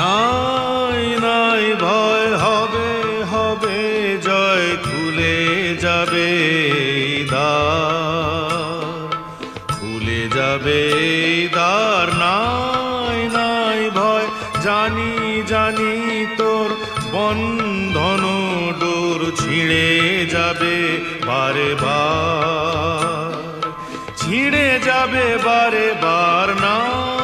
নাই নাই, ভয় হবে হবে, জয় খুলে যাবে দ্বার। খুলে যাবে দ্বার, নাই নাই, ভয়, জানি জানি তোর বন্ধন ডোর ছিঁড়ে যাবে বারে বার। ছিঁড়ে যাবে বারে বার, নাই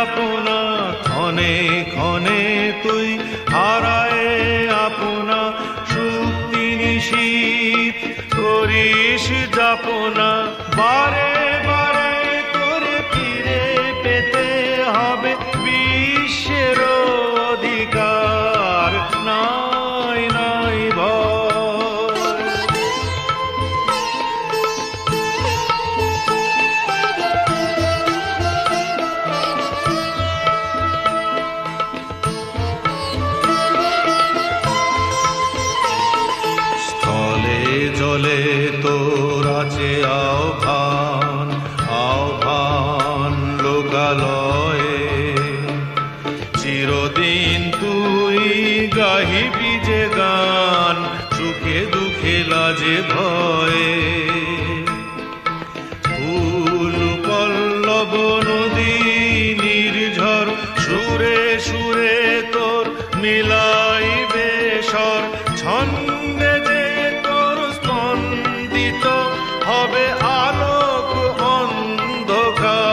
যাপনা ক্ষণে ক্ষণে তুই হারায় আপনা সুক্তি নিশীত করিস যাপনা। বারে আছে আহ্বান আহ্বান লোকালয়ে। চিরদিন তুই গাহিবি যে গান, সুখে দুঃখে লাজে ভয়ে। ফুল, পল্লব, নদী, নির্ঝর, সুরে সুরে তোর মিলাইবে হবে আলোক অন্ধকার।